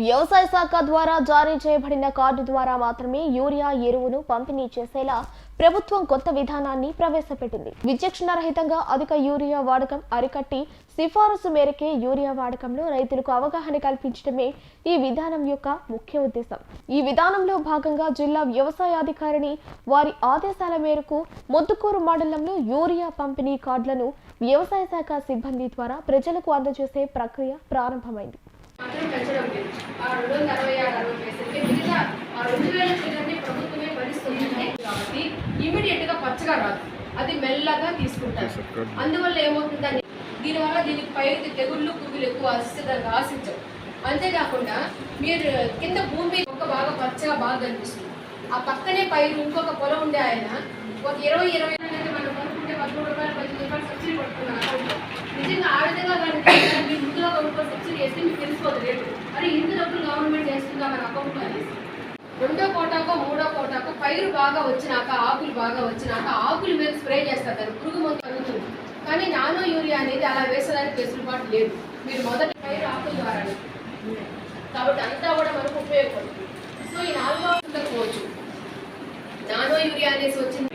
వ్యవసాయ శాఖ ద్వారా జారీ చేయబడిన కార్డు ద్వారా మాత్రమే యూరియా ఎరువును పంపిణీ చేసేలా ప్రభుత్వం కొత్త విధానాన్ని ప్రవేశపెట్టింది. విచక్షణ రహితంగా అధిక యూరియా వాడకం అరికట్టి సిఫారసు మేరకే యూరియా వాడకంలో రైతులకు అవగాహన కల్పించడమే ఈ విధానం యొక్క ముఖ్య ఉద్దేశం. ఈ విధానంలో భాగంగా జిల్లా వ్యవసాయాధికారిని వారి ఆదేశాల మేరకు మొద్దుకూరు మండలంలో యూరియా పంపిణీ కార్డులను వ్యవసాయ శాఖ సిబ్బంది ద్వారా ప్రజలకు అందజేసే ప్రక్రియ ప్రారంభమైంది. మాత్రం పెంచడం లేదు. ఆ రెండు వందల అరవై ఆరు అరవై పైసలకి మిగతా ఆ రెండు వేల చిల్లరని ప్రభుత్వమే భరిస్తుంది కాబట్టి ఇమీడియట్గా పచ్చగా రాదు. అది మెల్లగా తీసుకుంటారు. అందువల్ల ఏమవుతుందని దీనివల్ల దీనికి పైరు తెగుళ్ళు పువ్వులు ఎక్కువ ఆశిస్తే దానికి ఆశించవు అంతేకాకుండా మీరు కింద భూమి ఒక బాగా పచ్చగా బాగా కనిపిస్తుంది. ఆ పక్కనే పైరు ఇంకొక పొలం ఉండే ఆయన ఒక ఇరవై ఇరవై అనేది మనం కొనుక్కుంటే పదమూడు రూపాయలు పద్దెనిమిది రూపాయలు సబ్సిడీ పడుతున్నాం నిజంగా ఆ విధంగా కనుక చేస్తుందా మన అకౌంట్లో రెండో కోటాకో మూడో కోటాకో పైరు బాగా వచ్చినాక ఆకులు బాగా వచ్చినాక ఆకుల మీద స్ప్రే చేస్తారు దాన్ని పురుగు మందు తగ్గుతుంది కానీ నానో యూరియా అనేది అలా వేసేదానికి వెసులుబాటు లేదు. మీరు మొదటి పైరు ఆకుల ద్వారా కాబట్టి అంతా కూడా మనకు ఉపయోగపడుతుంది. సో ఈ నాలుగో ఉండకపోవచ్చు నానో యూరియా అనేసి వచ్చింది.